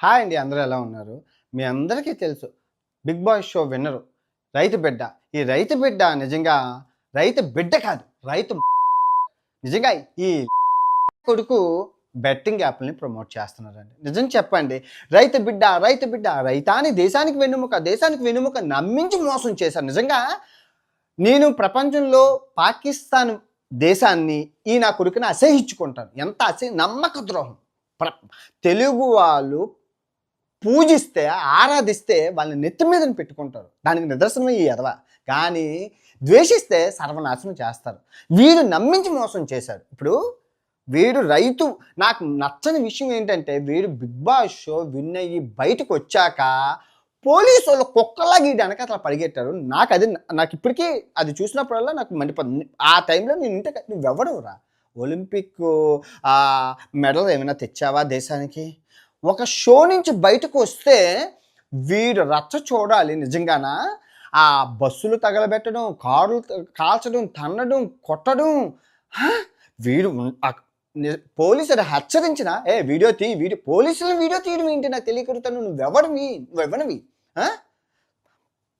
Hi అండి అందరూ ఎలా ఉన్నారు? మీ అందరికీ తెలుసు బిగ్ బాయ్ షో విన్నరు రైతు బిడ్డ. ఈ రైతు బిడ్డ నిజంగా రైతు బిడ్డ కాదు రైతు నిజంగా ఈ కొడుకు బెట్టింగ్ యాప్ని ప్రమోట్ చేస్తున్నారండి. నిజం చెప్పండి రైతు బిడ్డ రైతు బిడ్డ రైతాని దేశానికి వెన్నుముక దేశానికి వెన్నుముక నమ్మించి మోసం చేశారు. నిజంగా నేను ప్రపంచంలో పాకిస్తాన్ దేశాన్ని ఈ నా కొడుకుని అసహించుకుంటాను. ఎంత అసహ్య నమ్మక ద్రోహం. ప్ర తెలుగు వాళ్ళు పూజిస్తే ఆరాధిస్తే వాళ్ళని నెత్తి మీద పెట్టుకుంటారు. దానికి నిదర్శనం ఈ ఎదవ కానీ ద్వేషిస్తే సర్వనాశనం చేస్తారు. వీరు నమ్మించి మోసం చేశారు ఇప్పుడు వీడు రైతు నాకు నచ్చని విషయం ఏంటంటే వీడు బిగ్ బాస్ షో విన్ అయ్యి బయటకు వచ్చాక పోలీసు వాళ్ళు కుక్కలా గీయడానికి అట్లా పరిగెట్టారు. నాకు అది నాకు ఇప్పటికీ అది చూసినప్పుడల్లా నాకు మండిపోతుంది ఆ టైంలో నేను ఇంటే నువ్వెవడవురా? ఒలింపిక్ మెడల్ ఏమైనా తెచ్చావా దేశానికి? ఒక షో నుంచి బయటకు వస్తే వీడు రచ్చ చూడాలి నిజంగానా? ఆ బస్సులు తగలబెట్టడం కార్లు కాల్చడం తన్నడం కొట్టడం వీడు పోలీసులు హెచ్చరించిన ఏ వీడియో తీ వీడియో పోలీసులు వీడియో తీయడం ఏంటి నాకు తెలియకరుతాను నువ్వెవడివి నువ్వెవడివి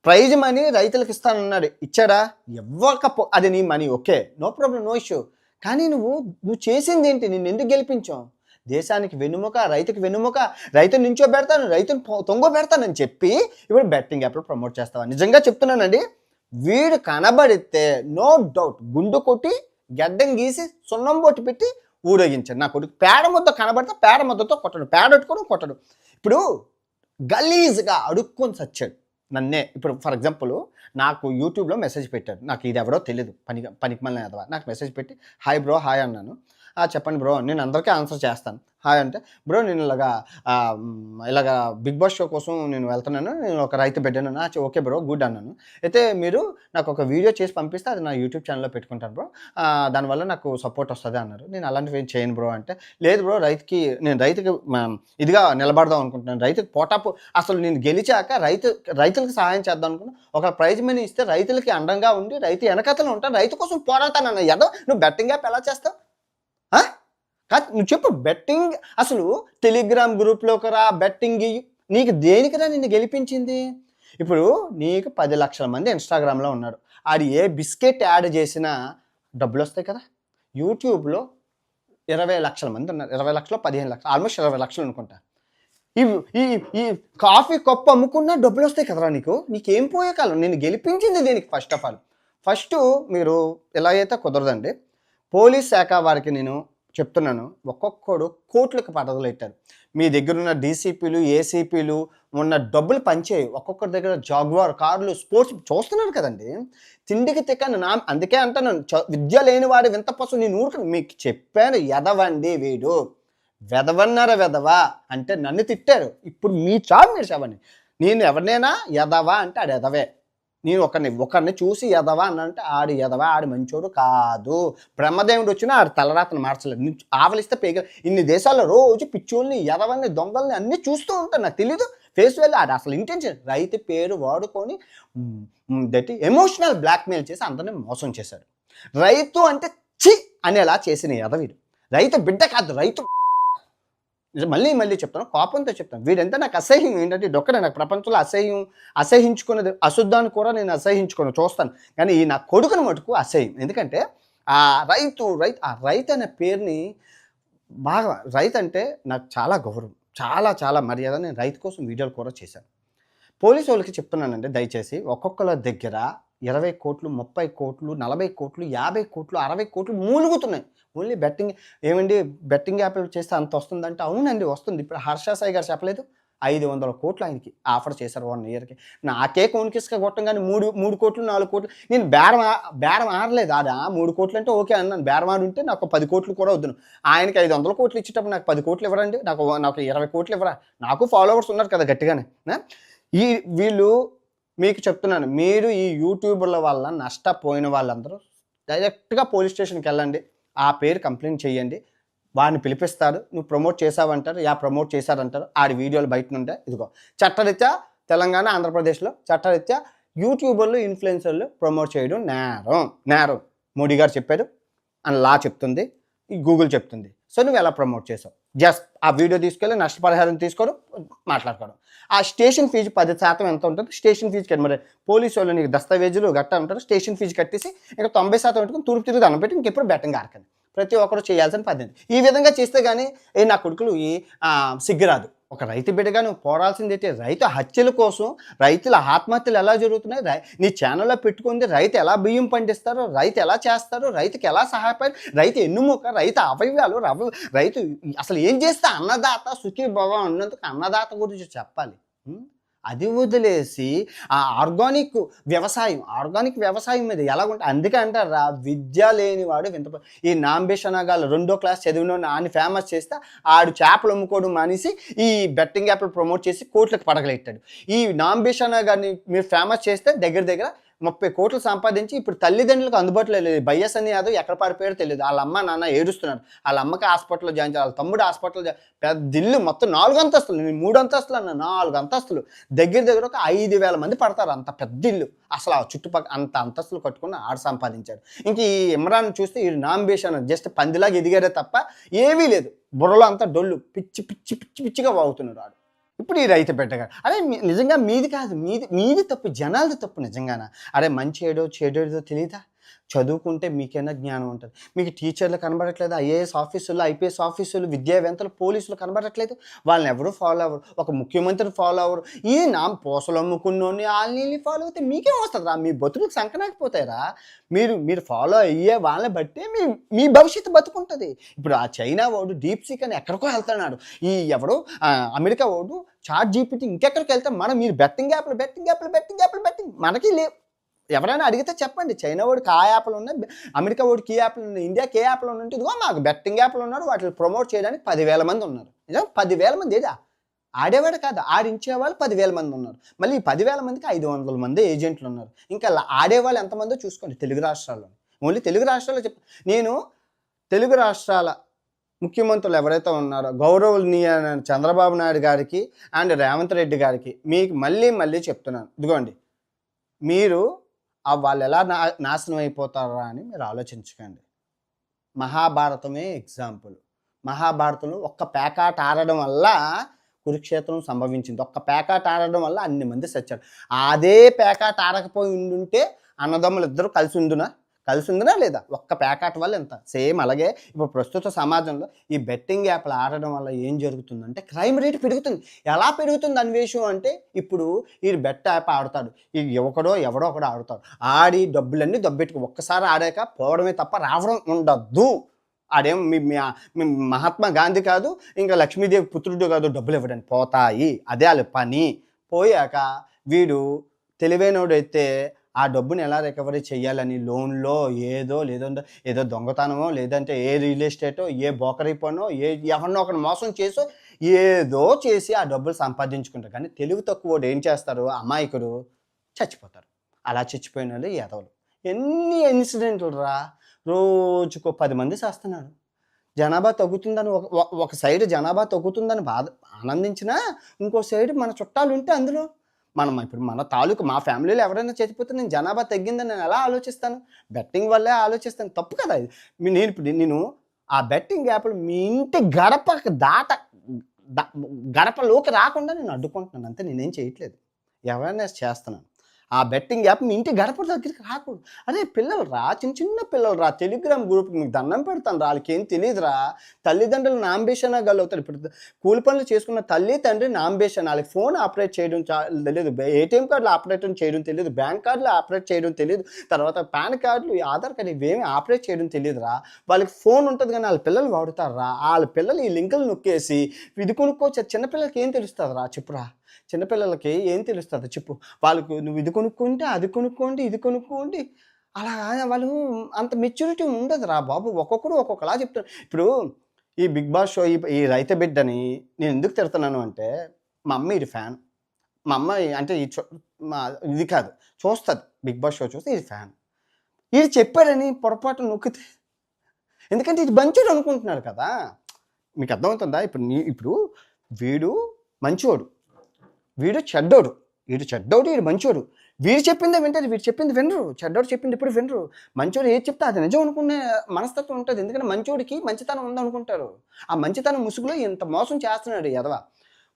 ప్రైజ్ మనీ రైతులకు ఇస్తానన్నాడు. ఇచ్చాడా? ఇవ్వకపో అది నీ money okay no problem no issue. కానీ నువ్వు నువ్వు చేసింది ఏంటి? నిన్ను ఎందుకు గెలిపించావు? దేశానికి వెనుముక రైతుకి వెనుముక రైతుని నుంచో పెడతాను రైతుని తొంగో పెడతానని చెప్పి ఇప్పుడు బెట్టింగ్ యాప్లో ప్రమోట్ చేస్తావా? నిజంగా చెప్తున్నానండి. వీడు కనబడితే నో డౌట్ గుండు కొట్టి గడ్డం గీసి సున్నం బొట్టు పెట్టి ఊరేగించాడు. నా కొడుకు పేడ ముద్ద కనబడితే పేడ ముద్దతో కొట్టడు. పేడ పెట్టుకోవడం కొట్టడు. ఇప్పుడు గలీజ్గా అడుక్కొని చచ్చాడు నన్నే. ఇప్పుడు ఫర్ ఎగ్జాంపుల్ నాకు యూట్యూబ్లో మెసేజ్ పెట్టాడు. నాకు ఇది ఎవరో తెలియదు పని పనికి మళ్ళీ ఎదవా నాకు మెసేజ్ పెట్టి హాయ్ బ్రో హాయ్ అన్నాను. చెప్పండి బ్రో నేను అందరికీ ఆన్సర్ చేస్తాను. హాయ్ అంటే బ్రో నేను ఇలాగా ఇలాగా బిగ్ బాస్ షో కోసం నేను వెళ్తున్నాను నేను ఒక రైతు బిడ్డను ఓకే బ్రో గుడ్ అన్నాను. అయితే మీరు నాకు ఒక వీడియో చేసి పంపిస్తే అది నా యూట్యూబ్ ఛానల్లో పెట్టుకుంటాను బ్రో. దానివల్ల నాకు సపోర్ట్ వస్తుంది అన్నారు. నేను అలాంటివి ఏం చేయను బ్రో అంటే లేదు బ్రో రైతుకి నేను రైతుకి ఇదిగా నిలబడదాం అనుకుంటున్నాను. రైతుకి పోటాపు అసలు నేను గెలిచాక రైతు రైతులకు సహాయం చేద్దాం అనుకున్నాను ఒక ప్రైజ్ మనీ ఇస్తే రైతులకి అండంగా ఉండి రైతు వెనకతలు ఉంటాను రైతు కోసం పోరాడతానన్న ఎదో నువ్వు బెట్టింగ్ యాప్ ఎలా చేస్తావు? నువ్వు చెప్పు బెట్టింగ్ అసలు టెలిగ్రామ్ గ్రూప్లోకి రా బెట్టింగ్ నీకు దేనికిరా నిన్ను గెలిపించింది? ఇప్పుడు నీకు పది లక్షల మంది ఇన్స్టాగ్రామ్లో ఉన్నారు. ఆడు ఏ బిస్కెట్ యాడ్ చేసినా డబ్బులు వస్తాయి కదా. యూట్యూబ్లో ఇరవై లక్షల మంది ఉన్నారు. ఇరవై లక్షలు పదిహేను లక్షలు ఆల్మోస్ట్ ఇరవై లక్షలు అనుకుంటా. ఈ ఈ ఈ కాఫీ కప్పు అమ్ముకున్నా డబ్బులు వస్తాయి కదరా నీకు? నీకేం పోయే కాలం? నేను గెలిపించింది దీనికి? ఫస్ట్ ఆఫ్ ఆల్ ఫస్ట్ మీరు ఎలా అయితే కుదరదండి పోలీస్ శాఖ వారికి నేను చెప్తున్నాను ఒక్కొక్కడు కోట్లకు పడదలెట్టారు మీ దగ్గర ఉన్న డీసీపీలు ఏసీపీలు ఉన్న డబ్బులు పంచేయి. ఒక్కొక్కరి దగ్గర జాగ్వార్ కార్లు స్పోర్ట్స్ చూస్తున్నారు కదండి. తిండికి తిక్కను నా అందుకే అంటాను చ- విద్య లేని వాడు వింత పసు నేను ఊరుకు మీకు చెప్పాను ఎదవండి వీడు. వెదవన్నారా వెదవా అంటే నన్ను తిట్టారు. ఇప్పుడు మీ చావు మీరు చావండి. నేను ఎవరినైనా ఎదవా అంటే అది ఎదవే నేను ఒకరిని ఒకరిని చూసి ఎదవా అనంటే ఆడు ఎదవా ఆడు మంచోడు కాదు. బ్రహ్మదేవుడు వచ్చినా ఆడు తలరాతను మార్చలేదు. ఆవలిస్తే పేగ ఇన్ని దేశాల్లో రోజు పిచ్చోళ్ళని ఎదవల్ని దొంగల్ని అన్నీ చూస్తూ ఉంటాను నాకు తెలీదు. ఫేస్ వెళ్ళి ఆడు అసలు ఇంటెన్షన్ రైతు పేరు వాడుకొని దట్ ఎమోషనల్ బ్లాక్మెయిల్ చేసి అందరిని మోసం చేశాడు. రైతు అంటే చి అనేలా చేసిన ఎదవీడు రైతు బిడ్డ కాదు. రైతు మళ్ళీ మళ్ళీ చెప్తాను కోపంతో చెప్తాను. వీడంతా నాకు అసహ్యం. ఏంటంటే ఇదొక్కడే నాకు ప్రపంచంలో అసహ్యం అసహించుకున్నది అశుద్ధాన్ని కూడా నేను అసహించుకుని చూస్తాను. కానీ ఈ నా కొడుకుని మటుకు అసహ్యం. ఎందుకంటే ఆ రైతు రైతు ఆ రైతు అనే పేరుని బాగా రైతు అంటే నాకు చాలా గౌరవం చాలా చాలా మర్యాద నేను రైతు కోసం వీడియోలు కూడా చేశాను. పోలీసు వాళ్ళకి చెప్తున్నానండి దయచేసి ఒక్కొక్కల దగ్గర ఇరవై కోట్లు ముప్పై కోట్లు నలభై కోట్లు యాభై కోట్లు అరవై కోట్లు మూలుగుతున్నాయి. ఓన్లీ బెట్టింగ్ ఏమండి? బెట్టింగ్ యాప్ చేస్తే అంత వస్తుందంటే అవునండి వస్తుంది. ఇప్పుడు హర్ష సాయి గారు చెప్పలేదు? ఐదు వందల కోట్లు ఆయనకి ఆఫర్ చేశారు వన్ ఇయర్కి. నాకే కోన్కిస్క కొట్టం కానీ మూడు మూడు కోట్లు నాలుగు కోట్లు. నేను బేరం బేరం ఆడలేదు. ఆడా? మూడు కోట్లు అంటే ఓకే అన్నాను. బేరం ఆడుంటే ఉంటే నాకు పది కోట్లు కూడా వద్దును. ఆయనకి ఐదు వందల కోట్లు ఇచ్చేటప్పుడు నాకు పది కోట్లు ఇవ్వరండి. నాకు నాకు ఇరవై కోట్లు ఇవ్వరా? నాకు ఫాలోవర్స్ ఉన్నారు కదా గట్టిగానే. ఈ వీళ్ళు మీకు చెప్తున్నాను మీరు ఈ యూట్యూబర్ల వల్ల నష్టపోయిన వాళ్ళందరూ డైరెక్ట్గా పోలీస్ స్టేషన్కి వెళ్ళండి ఆ పేరు కంప్లైంట్ చేయండి వాడిని పిలిపిస్తారు నువ్వు ప్రమోట్ చేసావంటారు యా ప్రమోట్ చేశారంటారు ఆడి వీడియోలు బయట నుండే ఇదిగో. చట్టరీత్యా తెలంగాణ ఆంధ్రప్రదేశ్లో చట్టరీత్యా యూట్యూబర్లు ఇన్ఫ్లుయెన్సర్లు ప్రమోట్ చేయడం నేరం నేరం. మోడీ గారు చెప్పారు అని లా చెప్తుంది ఈ గూగుల్ చెప్తుంది. సో నువ్వు ఎలా ప్రమోట్ చేసావు జస్ట్ ఆ వీడియో తీసుకెళ్ళి నష్టపరిహారం తీసుకోవడం మాట్లాడుకోవడం. ఆ స్టేషన్ ఫీజు పది శాతం ఎంత ఉంటుంది స్టేషన్ ఫీజు కట్టి మరి పోలీసు వాళ్ళు నీకు దస్తావేజులు గట్టా ఉంటారు స్టేషన్ ఫీజు కట్టేసి ఇంకా తొంభై శాతం పెట్టుకుని తూర్పు తిరిగి దండం పెట్టి ఇంకెప్పుడు బెట్టంగా ఆడకండి ప్రతి ఒక్కరు చేయాల్సిన పద్ధతి. ఈ విధంగా చేస్తే కానీ ఏ నా కొడుకులు ఈ సిగ్గురాదు ఒక రైతు బిడ్డగా నువ్వు పోరాల్సింది అయితే రైతు హత్యల కోసం రైతుల ఆత్మహత్యలు ఎలా జరుగుతున్నాయి? రై నీ ఛానల్లో పెట్టుకుంది రైతు ఎలా బియ్యం పండిస్తారో రైతు ఎలా చేస్తారో రైతుకి ఎలా సహాయపడి రైతు ఎన్నుముక రైతు అవయవాలు రవ రైతు అసలు ఏం చేస్తే? అన్నదాత సుఖీభవం ఉన్నందుకు అన్నదాత గురించి చెప్పాలి. అది వదిలేసి ఆ ఆర్గానిక్ వ్యవసాయం ఆర్గానిక్ వ్యవసాయం మీద ఎలాగుంటే అందుకే అంటారా విద్య లేనివాడు వింత ఈ నాంబేషనగాలు రెండో క్లాస్ చదివిన ఆయన ఫేమస్ చేస్తే ఆడు చేపలు అమ్ముకోవడం మానేసి ఈ బెట్టింగ్ యాప్లు ప్రమోట్ చేసి కోట్లకు పడగలెట్టాడు. ఈ నాంబేషన గారిని మీరు ఫేమస్ చేస్తే దగ్గర దగ్గర ముప్పై కోట్లు సంపాదించి ఇప్పుడు తల్లిదండ్రులకు అందుబాటులో లేదు. బయ్యస్ అని యాదవ్ ఎక్కడ పడిపోయాడో తెలియదు వాళ్ళ అమ్మ నాన్న ఏడుస్తున్నారు. వాళ్ళ అమ్మకి హాస్పిటల్లో జాయిన్ చేయాలి. వాళ్ళ తమ్ముడు హాస్పిటల్లో పెద్ద ఇల్లు మొత్తం నాలుగు అంతస్తులు. నేను మూడు అంతస్తులు అన్న నాలుగు అంతస్తులు. దగ్గర దగ్గర ఒక ఐదు వేల మంది పడతారు. అంత పెద్ద ఇల్లు అసలు ఆ చుట్టుపక్కల అంత అంతస్తులు కట్టుకుని ఆడు సంపాదించాడు. ఇంక ఈ ఇమ్రాన్ చూస్తే ఈ నాంబేషన్ జస్ట్ పందిలాగా ఎదిగారే తప్ప ఏమీ లేదు. బుర్రలో అంతా డొల్లు. పిచ్చి పిచ్చి పిచ్చి పిచ్చిగా వాగుతున్నాడు ఆడు. ఇప్పుడు ఈ రైతు బిడ్డగా అరే నిజంగా మీది కాదు మీది మీది తప్పు జనాలది తప్పు నిజంగానా? అరే మంచి ఏడో చెడేదో తెలియదా చదువుకుంటే మీకైనా జ్ఞానం ఉంటుంది. మీకు టీచర్లు కనబడట్లేదు ఐఏఎస్ ఆఫీసులు ఐపీఎస్ ఆఫీసులు విద్యావేత్తలు పోలీసులు కనబడట్లేదు. వాళ్ళని ఎవరు ఫాలో అవ్వరు. ఒక ముఖ్యమంత్రి ఫాలో అవ్వరు. ఈ నా పోసలు అమ్ముకున్నోని వాళ్ళని ఫాలో అయితే మీకేం వస్తుందిరా. మీ బతుకులు సంకనాకపోతాయిరా. మీరు మీరు ఫాలో అయ్యే వాళ్ళని బట్టి మీ మీ భవిష్యత్తు బతుకుంటుంది. ఇప్పుడు ఆ చైనా వాడు డీప్ సీక్ అని ఎక్కడికో వెళ్తున్నాడు. ఈ ఎవడు అమెరికా వాడు చాట్ జీపీటీ ఇంకెక్కడికి వెళ్తాం మనం మీరు బెట్టింగ్ యాప్లు బెట్టింగ్ యాప్లు బెట్టింగ్ యాప్లు బెట్టింగ్ మనకి లేవు. ఎవరైనా అడిగితే చెప్పండి. చైనా వాడికి ఆ యాప్లు ఉన్నాయి అమెరికా వాడికి ఈ యాప్లు ఉన్నాయి ఇండియాకి ఏ యాప్లు ఉన్నాయి ఇదిగో మాకు బెట్టింగ్ యాప్లు ఉన్నారు వాటిని ప్రమోట్ చేయడానికి పదివేల మంది ఉన్నారు. నిజం? పదివేల మంది ఏదా ఆడేవాడు కాదు. ఆడించేవాళ్ళు పదివేల మంది ఉన్నారు. మళ్ళీ ఈ పదివేల మందికి ఐదు వందల మంది ఏజెంట్లు ఉన్నారు. ఇంకా ఆడేవాళ్ళు ఎంతమందో చూసుకోండి తెలుగు రాష్ట్రాల్లో ఓన్లీ తెలుగు రాష్ట్రాల్లో చెప్ నేను తెలుగు రాష్ట్రాల ముఖ్యమంత్రులు ఎవరైతే ఉన్నారో గౌరవనీయ చంద్రబాబు నాయుడు గారికి అండ్ రేవంత్ రెడ్డి గారికి మీకు మళ్ళీ మళ్ళీ చెప్తున్నాను. ఇదిగోండి. మీరు వాళ్ళు ఎలా నా నాశనం అయిపోతారా అని మీరు ఆలోచించకండి. మహాభారతమే ఎగ్జాంపుల్. మహాభారతంలో ఒక్క పేకాట ఆడడం వల్ల కురుక్షేత్రం సంభవించింది. ఒక్క పేకాట ఆడడం వల్ల అన్ని మంది సచ్చారు. అదే పేకాట ఆడకపోయి ఉండుంటే అన్నదమ్ములు ఇద్దరు కలిసి ఉండునా? కలిసి ఉందినా లేదా? ఒక్క ప్యాకాట్ వల్ల ఎంత? సేమ్ అలాగే ఇప్పుడు ప్రస్తుత సమాజంలో ఈ బెట్టింగ్ యాప్లు ఆడడం వల్ల ఏం జరుగుతుందంటే క్రైమ్ రేట్ పెరుగుతుంది. ఎలా పెరుగుతుంది అన్వేషం అంటే ఇప్పుడు ఈ బెట్ యాప్ ఆడతాడు. ఈ యువకుడో ఎవడో ఒకడో ఆడతాడు. ఆడి డబ్బులన్నీ దబ్బెట్టుకు. ఒక్కసారి ఆడాక పోవడమే తప్ప రావడం ఉండద్దు. ఆడేం మీ మీ మీ మహాత్మా గాంధీ కాదు ఇంకా లక్ష్మీదేవి పుత్రుడు కాదు డబ్బులు ఇవ్వడానికి పోతాయి. అదే వాళ్ళ పని. పోయాక వీడు తెలివైనోడైతే ఆ డబ్బుని ఎలా రికవరీ చేయాలని లోన్లో ఏదో లేదంటే ఏదో దొంగతనమో లేదంటే ఏ రియల్ ఎస్టేటో ఏ బోకరీ పనో ఏ ఎవరినో ఒకరిని మోసం చేసో ఏదో చేసి ఆ డబ్బులు సంపాదించుకుంటారు. కానీ తెలుగు తక్కువ ఏం చేస్తారు? అమాయకుడు చచ్చిపోతారు. అలా చచ్చిపోయిన వాళ్ళు ఎదవలు ఎన్ని ఇన్సిడెంట్లు రా? రోజుకో పది మంది చేస్తున్నారు. జనాభా తగ్గుతుందని ఒక ఒక- ఒక సైడ్ జనాభా తగ్గుతుందని బాధ ఆనందించినా ఇంకో సైడ్ మన చుట్టాలు ఉంటే అందులో మనం ఇప్పుడు మన తాలూకు మా ఫ్యామిలీలో ఎవరైనా చచ్చిపోతే నేను జనాభా తగ్గిందని నేను ఎలా ఆలోచిస్తాను? బెట్టింగ్ వల్లే ఆలోచిస్తాను. తప్పు కదా ఇది. మీ- నేను ఇప్పుడు నేను ఆ బెట్టింగ్ యాప్లు మీ ఇంటి గడప దాట గడపలోకి రాకుండా నేను అడ్డుకుంటున్నాను. అంతే నేనేం చేయట్లేదు. అవేర్నెస్ చేస్తున్నాను. ఆ బెట్టింగ్ యాప్ మీ ఇంటి గడప దగ్గరికి రాకూడదు. అరే పిల్లలు రా చిన్న చిన్న పిల్లలు రా టెలిగ్రామ్ గ్రూప్ మీకు దండం పెడతాను రా వాళ్ళకి ఏం తెలియదురా తల్లిదండ్రులు నాంబేషన్ గలుగుతారు ఇప్పుడు కూలి పనులు చేసుకున్న తల్లి తండ్రి నాంబేషన్ వాళ్ళకి ఫోన్ ఆపరేట్ చేయడం తెలియదు ఏటీఎం కార్డులు ఆపరేట్ చేయడం తెలియదు బ్యాంక్ కార్డులు ఆపరేట్ చేయడం తెలియదు తర్వాత పాన్ కార్డులు ఆధార్ కార్డు ఇవేమి ఆపరేట్ చేయడం తెలియదురా వాళ్ళకి ఫోన్ ఉంటుంది కానీ వాళ్ళ పిల్లలు వాడుతారా వాళ్ళ పిల్లలు ఈ లింకులు నొక్కేసి ఇది కొనుక్కోవచ్చు. చిన్నపిల్లలకి ఏం తెలుస్తుందిరా చెప్పురా. చిన్నపిల్లలకి ఏం తెలుస్తుంది? చెప్పు. వాళ్ళకు నువ్వు ఇది కొనుక్కుంటే అది కొనుక్కోండి ఇది కొనుక్కోండి. అలా వాళ్ళు అంత మెచ్యూరిటీ ఉండదు రా బాబు. ఒక్కొక్కరు ఒక్కొక్కలా చెప్తారు. ఇప్పుడు ఈ బిగ్ బాస్ షో ఈ ఈ రైతు బిడ్డని నేను ఎందుకు తిడుతున్నాను అంటే మా అమ్మ ఇది ఫ్యాన్. మా అమ్మ అంటే ఈ మా ఇది కాదు. చూస్తుంది. బిగ్ బాస్ షో చూస్తే ఇది ఫ్యాన్. ఇది చెప్పాడని పొరపాటు నొక్కితే ఎందుకంటే ఇది మంచోడు అనుకుంటున్నాడు కదా. మీకు అర్థమవుతుందా? ఇప్పుడు నీ ఇప్పుడు వీడు మంచోడు. వీడు చెడ్డోడు వీడు చెడ్డోడు వీడు మంచోడు. వీడు చెప్పిందే వింటారు వీడు చెప్పింది వినరు. చెడ్డోడు చెప్పింది ఇప్పుడు వినరు. మంచోడు ఏది చెప్తే అది నిజం అనుకునే మనస్తత్వం ఉంటుంది. ఎందుకంటే మంచోడికి మంచితనం ఉందనుకుంటారు ఆ మంచితనం ముసుగులో ఇంత మోసం చేస్తున్నాడు ఎదవ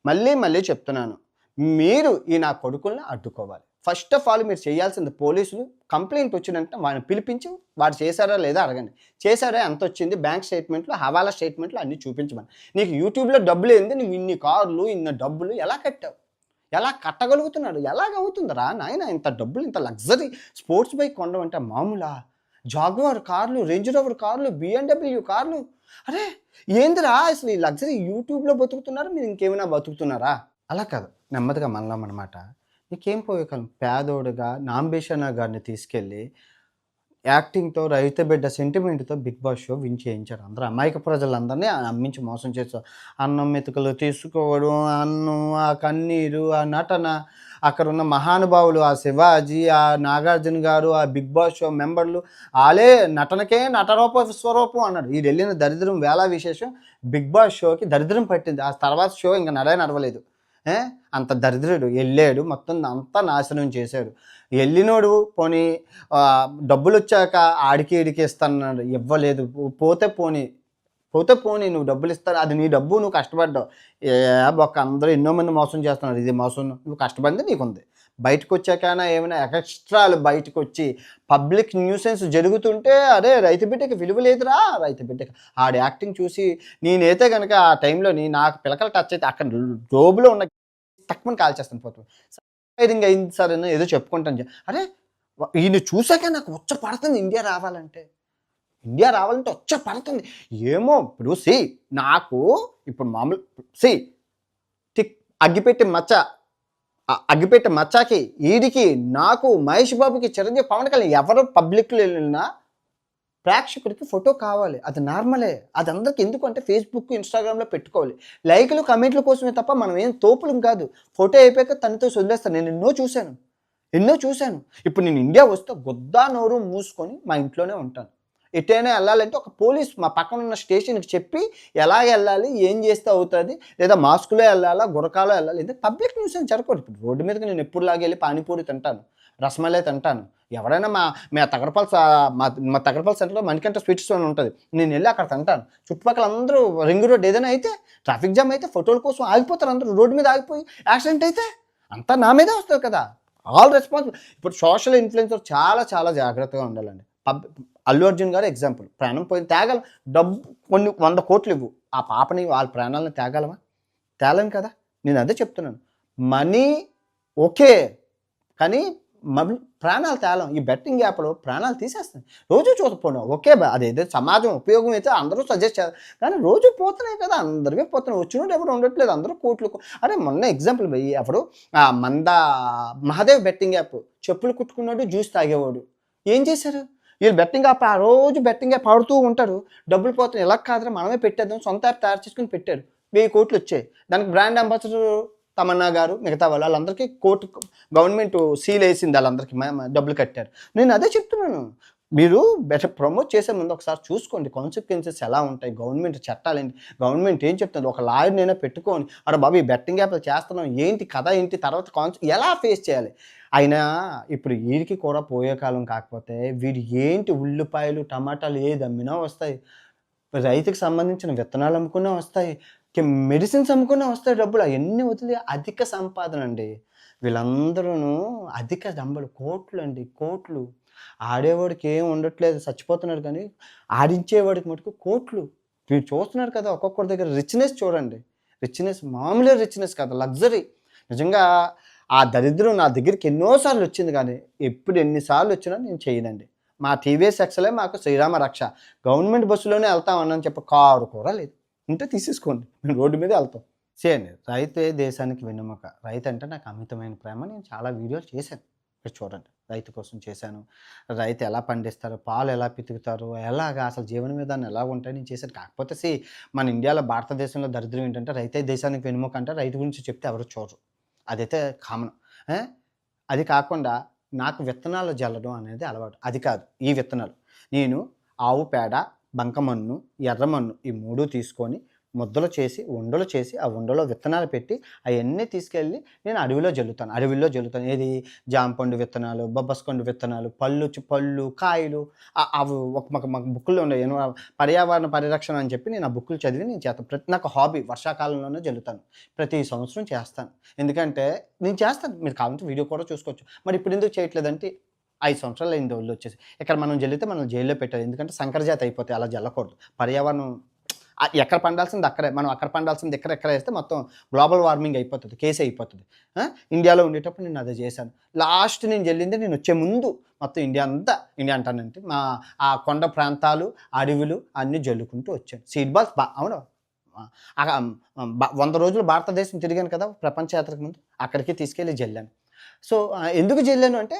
మళ్ళీ మళ్ళీ చెప్తున్నాను. మీరు ఈ నా కొడుకుల్ని అడ్డుకోవాలి. ఫస్ట్ ఆఫ్ ఆల్ మీరు చేయాల్సింది పోలీసులు కంప్లైంట్ వచ్చిందంటే వాడిని పిలిపించి వాడు చేశారా లేదా అడగండి. చేశారా ఎంత వచ్చింది బ్యాంక్ స్టేట్మెంట్లు హవాలా స్టేట్మెంట్లు అన్నీ చూపించమని. నీకు యూట్యూబ్లో డబ్బులు ఏంది? నువ్వు ఇన్ని కార్లు ఇన్ని డబ్బులు ఎలా కట్టావు? ఎలా కట్టగలుగుతున్నాడు? ఎలాగవుతుందిరా నాయన? ఇంత డబ్బులు ఇంత లగ్జరీ స్పోర్ట్స్ బైక్ కొనడం అంటే మామూలా? జాగ్వార్ కార్లు రేంజ్ రోవర్ కార్లు బిఎండబ్ల్యూ కార్లు? అరే ఏందిరా అసలు ఈ లగ్జరీ యూట్యూబ్లో బతుకుతున్నారా? మీరు ఇంకేమైనా బతుకుతున్నారా? అలా కాదు. నెమ్మదిగా మనలాం అనమాట నీకేం పోయే కాలం పేదోడుగా నాంబేషణ గారిని తీసుకెళ్ళి యాక్టింగ్తో రైతు బిడ్డ సెంటిమెంట్తో బిగ్ బాస్ షో విన్ చేయించారు. అందరూ అమాయక ప్రజలందరినీ నమ్మించి మోసం చేస్తారు అన్నం మెతుకులు తీసుకోవడం అన్నం ఆ కన్నీరు ఆ నటన అక్కడ ఉన్న మహానుభావులు ఆ శివాజీ ఆ నాగార్జున గారు ఆ బిగ్ బాస్ షో మెంబర్లు వాళ్ళే నటనకే నటరూప స్వరూపం అన్నాడు. ఈ వెళ్ళిన దరిద్రం వేళ విశేషం బిగ్ బాస్ షోకి దరిద్రం పట్టింది. ఆ తర్వాత షో ఇంకా నడే నడవలేదు. అంత దరిద్రుడు. వెళ్ళాడు మొత్తం అంతా నాశనం చేశాడు. వెళ్ళినోడు పోనీ డబ్బులు వచ్చాక ఆడికి ఈడికి ఇస్తానన్నాడు. ఇవ్వలేదు. పోతే పోనీ. పోతే పోనీ నువ్వు డబ్బులు ఇస్తాను అది నీ డబ్బు నువ్వు కష్టపడ్డావు. ఏ బొక్క అందరూ ఎన్నో మంది మోసం చేస్తున్నారు. ఇది మోసం నువ్వు కష్టపడింది నీకుంది. బయటకు వచ్చాకైనా ఏమైనా ఎక్స్ట్రాలు బయటకు వచ్చి పబ్లిక్ న్యూసెన్స్ జరుగుతుంటే అరే రైతు బిడ్డకి విలువ లేదురా రైతు బిడ్డకి. ఆడి యాక్టింగ్ చూసి నేనైతే కనుక ఆ టైంలో నీ నాకు పిలకలు టచ్ అయితే అక్కడ జోబులో ఉన్న తక్కువ కాల్ చేస్తాను పోతుంది ఫైరింగ్ అయింది సార్ అని ఏదో చెప్పుకుంటాను అరే ఈయన చూసాక నాకు వచ్చ పడుతుంది ఇండియా రావాలంటే. ఇండియా రావాలంటే వచ్చ పడుతుంది. ఏమో ఇప్పుడు సి నాకు ఇప్పుడు మామూలు సి టిక్ అగ్గిపెట్టి మచ్చ అగ్గిపెట్ట మచ్చాకి ఈడికి నాకు మహేష్ బాబుకి చిరంజీవి పవన్ కళ్యాణ్ ఎవరు పబ్లిక్లో వెళ్ళినా ప్రేక్షకుడికి ఫోటో కావాలి. అది నార్మలే. అది అందరికి ఎందుకు అంటే ఫేస్బుక్ ఇన్స్టాగ్రామ్లో పెట్టుకోవాలి. లైకులు కమెంట్ల కోసమే తప్ప మనం ఏం తోపులం కాదు. ఫోటో అయిపోయాక తనతో వదిలేస్తాను నేను ఎన్నో చూశాను. ఎన్నో చూశాను. ఇప్పుడు నేను ఇండియా వస్తే గొద్దా నోరు మూసుకొని మా ఇంట్లోనే ఉంటాను. ఎటైనా వెళ్ళాలంటే ఒక పోలీస్ మా పక్కన ఉన్న స్టేషన్కి చెప్పి ఎలా వెళ్ళాలి ఏం చేస్తే అవుతుంది లేదా మాస్కులో వెళ్ళాలా గురకాలో వెళ్ళాలి లేదా పబ్లిక్ న్యూస్ అని జరగకూడదు ఇప్పుడు రోడ్డు మీదకి నేను ఎప్పుడు లాగెళ్ళి పానీపూరి తింటాను రసమలే తింటాను. ఎవరైనా మా మా తగరపాల మా మా తగరపాల సెంటర్లో మణికంఠ స్వీట్స్ అని ఉంటుంది. నేను వెళ్ళి అక్కడ తింటాను. చుట్టుపక్కల అందరూ రింగ్ రోడ్ ఏదైనా అయితే ట్రాఫిక్ జామ్ అయితే ఫోటోల కోసం ఆగిపోతారు అందరూ. రోడ్డు మీద ఆగిపోయి యాక్సిడెంట్ అయితే అంతా నా మీదే వస్తుంది కదా. All responsible. ఇప్పుడు సోషల్ ఇన్ఫ్లుయెన్సర్ చాలా చాలా జాగ్రత్తగా ఉండాలండి. పబ్ అల్లు అర్జున్ గారు ఎగ్జాంపుల్ ప్రాణం పోయిన తేగల డబ్బు కొన్ని వంద కోట్లు ఇవ్వు. ఆ పాపని వాళ్ళ ప్రాణాలను తేగలమా తేలం కదా? నేను అదే చెప్తున్నాను. మనీ ఓకే కానీ మళ్ళీ ప్రాణాలు తేలం ఈ బెట్టింగ్ యాప్లో ప్రాణాలు తీసేస్తాయి రోజు చూకపోను ఓకే బా అదేదో సమాజం ఉపయోగం అయితే అందరూ సజెస్ట్ చేస్తారు. కానీ రోజు పోతున్నాయి కదా అందరికీ పోతున్నాయి. వచ్చినోడు ఎవరు ఉండట్లేదు. అందరూ కోట్లు అరే మొన్న ఎగ్జాంపుల్ పోయి అప్పుడు ఆ మంద మహాదేవ్ బెట్టింగ్ యాప్ చెప్పులు కుట్టుకున్నాడు జ్యూస్ తాగేవాడు. ఏం చేశారు? వీళ్ళు బెట్టింగ్ ఆ రోజు బెట్టింగ్ యాప్ ఆడుతూ ఉంటారు. డబ్బులు పోతున్నాయి. ఎలా కాదురా మనమే పెట్టేద్దాం. సొంత యాప్ తయారు చేసుకుని పెట్టారు. వెయ్యి కోట్లు వచ్చాయి. దానికి బ్రాండ్ అంబాసిడర్ తమన్నా గారు మిగతా వాళ్ళు వాళ్ళందరికీ కోర్టు గవర్నమెంట్ సీల్ వేసింది వాళ్ళందరికీ. డబ్బులు కట్టారు. నేను అదే చెప్తున్నాను. మీరు బెటర్ ప్రమోట్ చేసే ముందు ఒకసారి చూసుకోండి. కాన్సిక్వెన్సెస్ ఎలా ఉంటాయి? గవర్నమెంట్ చట్టాలేంటి గవర్నమెంట్ ఏం చెప్తుంది? ఒక లాయర్నైనా పెట్టుకోండి పెట్టుకొని అరే బాబు ఈ బెట్టింగ్ యాప్లు చేస్తున్నాం. ఏంటి? కథ ఏంటి? తర్వాత కాన్స్ ఎలా ఫేస్ చేయాలి? అయినా ఇప్పుడు వీడికి కూడా పోయే కాలం కాకపోతే వీడు ఏంటి ఉల్లిపాయలు టమాటాలు ఏది అమ్మినా వస్తాయి. రైతుకి సంబంధించిన విత్తనాలు అమ్ముకున్నా వస్తాయి. మెడిసిన్స్ అమ్ముకున్నా వస్తాయి డబ్బులు. అవన్నీ వదిలి అధిక సంపాదన అండి. వీళ్ళందరూ అధిక డంబలు కోట్లు అండి. కోట్లు. ఆడేవాడికి ఏం ఉండట్లేదు చచ్చిపోతున్నాడు కానీ ఆడించేవాడికి మటుకు కోట్లు. మీరు చూస్తున్నారు కదా ఒక్కొక్కరి దగ్గర రిచ్నెస్ చూడండి. రిచ్నెస్ మామూలు రిచ్నెస్ కదా లగ్జరీ నిజంగా ఆ దరిద్రం నా దగ్గరికి ఎన్నోసార్లు వచ్చింది కానీ ఎప్పుడు ఎన్నిసార్లు వచ్చినా నేను చేయనండి. మా టీవీఎస్ ఎక్సలే మాకు శ్రీరామ రక్ష. గవర్నమెంట్ బస్సులోనే వెళ్తామని చెప్పి కారు కూడా లేదు. ఉంటే తీసేసుకోండి మేము రోడ్డు మీద వెళ్తాం. చేయండి రైతే దేశానికి వెన్నెముక. రైతు అంటే నాకు అమితమైన ప్రేమ నేను చాలా వీడియోలు చేశాను. మీరు చూడండి రైతు కోసం చేశాను. రైతు ఎలా పండిస్తారు పాలు ఎలా పితుకుతారు ఎలాగా అసలు జీవన విధానం ఎలా ఉంటాయి నేను చేశాను. కాకపోతే సి మన ఇండియాలో భారతదేశంలో దరిద్రం ఏంటంటే రైతే దేశానికి వెన్నెముక అంటే రైతు గురించి చెప్తే ఎవరు చూడరు. అదైతే కామన్ అది కాకుండా నాకు విత్తనాలు జల్లడం అనేది అలవాటు. అది కాదు ఈ విత్తనాలు. నేను ఆవు పేడ బంకమన్ను ఎర్రమన్ను ఈ మూడు తీసుకొని ముద్దలు చేసి ఉండలు చేసి ఆ ఉండలో విత్తనాలు పెట్టి అవన్నీ తీసుకెళ్ళి నేను అడవిలో జల్లుతాను. అడవిలో జల్లుతాను. ఏది? జాంపండు విత్తనాలు బొబ్బస్కొండు విత్తనాలు పళ్ళు పళ్ళు కాయలు అవి ఒక మాకు మాకు బుక్కులు ఉన్నాయి. పర్యావరణ పరిరక్షణ అని చెప్పి నేను ఆ బుక్కులు చదివి నేను చేస్తాను. ప్రతి నాకు హాబీ వర్షాకాలంలోనే జల్లుతాను. ప్రతి సంవత్సరం చేస్తాను. ఎందుకంటే నేను చేస్తాను. మీరు కావాలంటే వీడియో కూడా చూసుకోవచ్చు. మరి ఇప్పుడు ఎందుకు చేయట్లేదంటే ఐదు సంవత్సరాలు అయింది వాళ్ళు వచ్చేసి. ఇక్కడ మనం జల్లితే మనం జైల్లో పెట్టాలి. ఎందుకంటే సంకరజాతి అయిపోతే అలా జల్లకూడదు. పర్యావరణం ఎక్కడ పండాల్సింది అక్కడే. మనం అక్కడ పండాల్సింది ఎక్కడ ఎక్కడ వేస్తే మొత్తం గ్లోబల్ వార్మింగ్ అయిపోతుంది కేసు అయిపోతుంది. ఇండియాలో ఉండేటప్పుడు నేను అదే చేశాను. లాస్ట్ నేను వెళ్ళింది నేను వచ్చే ముందు మొత్తం ఇండియా అంతా ఇండియా అంటానంటే మా ఆ కొండ ప్రాంతాలు అడవులు అన్నీ జల్లుకుంటూ వచ్చాను. సీడ్ బాల్స్ బా అవును. వంద రోజులు భారతదేశం తిరిగాను కదా ప్రపంచ యాత్రకు ముందు. అక్కడికి తీసుకెళ్ళి జల్లాను. సో ఎందుకు జల్లాను అంటే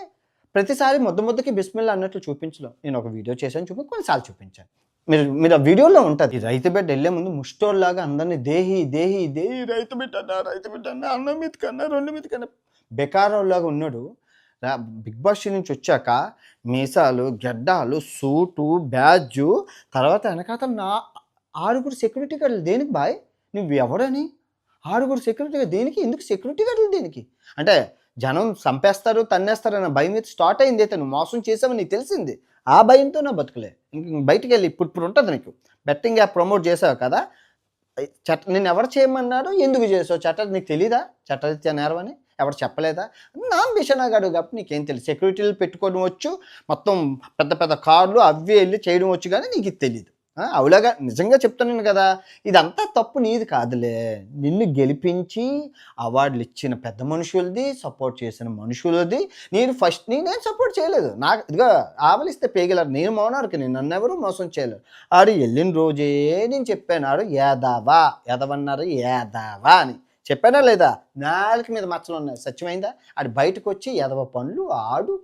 ప్రతిసారి ముద్ద ముద్దకి బిస్మిల్లా అన్నట్లు చూపించలేం. నేను ఒక వీడియో చేశాను చూపి కొన్నిసార్లు చూపించాను. మీరు మీరు ఆ వీడియోలో ఉంటుంది. రైతు బిడ్డ వెళ్ళే ముందు ముష్టోళ్ళలాగా అందరినీ దేహి దేహి దేహి. రైతు బిడ్డ అన్నా రైతు బిడ్డ అన్నా అన్నం మీద కన్నా రెండు మీద కన్నా బెకారంలాగా ఉన్నాడు బిగ్ బాస్ నుంచి వచ్చాక మీసాలు గెడ్డాలు సూటు బ్యాడ్జు తర్వాత వెనకాతల నా ఆరుగురు సెక్యూరిటీ గార్డులు దేనికి బాయ్? నువ్వు ఎవరని? ఆరుగురు సెక్యూరిటీ దేనికి? ఎందుకు సెక్యూరిటీ గార్డులు దేనికి? అంటే జనం చంపేస్తారు తన్నేస్తారు అన్న భయం అయితే స్టార్ట్ అయింది అయితే నువ్వు మోసం చేసావని నీకు తెలిసింది. ఆ భయంతో నా బతుకులే. ఇంక బయటికి వెళ్ళి ఇప్పుడు ఇప్పుడు ఉంటుంది నీకు. బెట్టింగ్ యాప్ ప్రమోట్ చేసావు కదా? చట్ట నేను ఎవరు చేయమన్నాడు ఎందుకు చేసావు? చట్ట నీకు తెలీదా? చట్టరీత్యా నేరం అని? ఎవరు చెప్పలేదా? నా బిషనాగాడు కాబట్టి నీకేం తెలియదు సెక్యూరిటీలు పెట్టుకోవడం వచ్చు మొత్తం పెద్ద పెద్ద కార్లు అవి వెళ్ళి చేయడం వచ్చు కానీ నీకు ఇది తెలియదు అవులాగా నిజంగా చెప్తున్నాను కదా. ఇదంతా తప్పు నీది కాదులే. నిన్ను గెలిపించి అవార్డులు ఇచ్చిన పెద్ద మనుషులది సపోర్ట్ చేసిన మనుషులది నేను ఫస్ట్ నేను సపోర్ట్ చేయలేదు. నాకు ఇదిగో ఆవలిస్తే పేగలరు. నేను మౌనారికి నేను నన్ను ఎవరు మోసం చేయలేరు. ఆడు వెళ్ళిన రోజే నేను చెప్పాను ఆడు యాదవా యాదవన్నారు యాదవా అని. చెప్పానా లేదా? నాలుక మీద మచ్చలు ఉన్నాయి సత్యమైందా? ఆడు బయటకు వచ్చి యాదవ పనులు ఆడు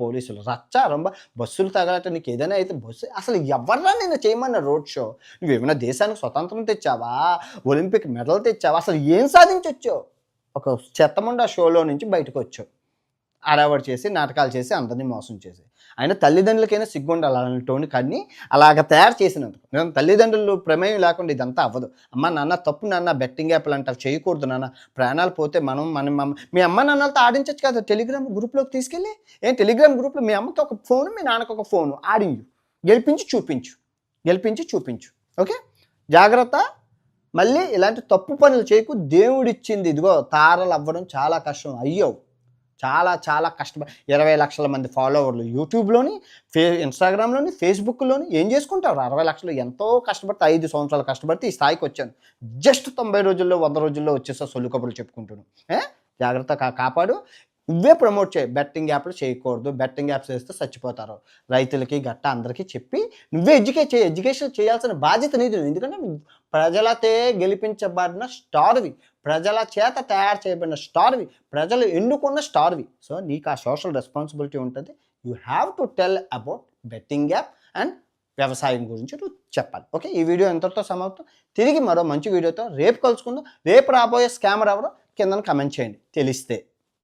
పోలీసులు. రచ్చ రొంబ. బస్సులు తగలట నీకు ఏదైనా అయితే బస్సు. అసలు ఎవర్రా నేను చేయమన్నా రోడ్ షో? నువ్వేమైనా దేశానికి స్వతంత్రం తెచ్చావా? ఒలింపిక్ మెడల్ తెచ్చావా? అసలు ఏం సాధించి ఒక చెత్తముండ షోలో నుంచి బయటకు వచ్చావు అడావడి చేసి నాటకాలు చేసి అందరినీ మోసం చేసి. ఆయన తల్లిదండ్రులకైనా సిగ్గుండాలి అలాంటి కానీ అలాగ తయారు చేసినందుకు. నేను తల్లిదండ్రులు ప్రమేయం లేకుండా ఇదంతా అవ్వదు. అమ్మ నాన్న తప్పు నాన్న బెట్టింగ్ యాప్లు అంటారు చేయకూడదు నాన్న. ప్రాణాలు పోతే మనం మన మీ అమ్మ నాన్నలతో ఆడించచ్చు కదా టెలిగ్రామ్ గ్రూప్లోకి తీసుకెళ్ళి? ఏం టెలిగ్రామ్ గ్రూప్లో మీ అమ్మకి ఒక ఫోను మీ నాన్నకు ఒక ఫోను ఆడించు. గెలిపించి చూపించు. గెలిపించి చూపించు. ఓకే? జాగ్రత్త. మళ్ళీ ఇలాంటి తప్పు పనులు చేయకు. దేవుడిచ్చింది ఇదిగో తారలు అవ్వడం చాలా కష్టం. అయ్యవు చాలా చాలా కష్టపడి ఇరవై లక్షల మంది ఫాలోవర్లు యూట్యూబ్లోని ఫే ఇన్స్టాగ్రామ్లోని ఫేస్బుక్లోని ఏం చేసుకుంటారు? అరవై లక్షలు ఎంతో కష్టపడితే ఐదు సంవత్సరాలు కష్టపడితే ఈ స్థాయికి వచ్చాను. జస్ట్ తొంభై రోజుల్లో వంద రోజుల్లో వచ్చేసా సొల్లు కబుర్లు చెప్పుకుంటున్నాను జాగ్రత్త కా కాపాడు. ఇవే ప్రమోట్ చేయి. బెట్టింగ్ యాప్లు చేయకూడదు. బెట్టింగ్ యాప్స్ వేస్తే చచ్చిపోతారు. రైతులకి గట్ట అందరికీ చెప్పి నువ్వే ఎడ్యుకేట్ చేయి. ఎడ్యుకేషన్ చేయాల్సిన బాధ్యత నీది. ఎందుకంటే ప్రజలతే గెలిపించబడిన స్టార్వి. ప్రజల చేత తయారు చేయబడిన స్టార్వి ప్రజలు ఎన్నుకున్న స్టార్వి. సో నీకు ఆ సోషల్ రెస్పాన్సిబిలిటీ ఉంటుంది. You have to tell about betting app and వ్యవసాయం గురించి నువ్వు చెప్పాలి. ఓకే ఈ వీడియో ఎంతతో సమాప్తం. తిరిగి మరో మంచి వీడియోతో రేపు కలుసుకుందాం. రేపు రాబోయే స్కామర్ ఎవరో కింద కమెంట్ చేయండి. తెలిస్తే.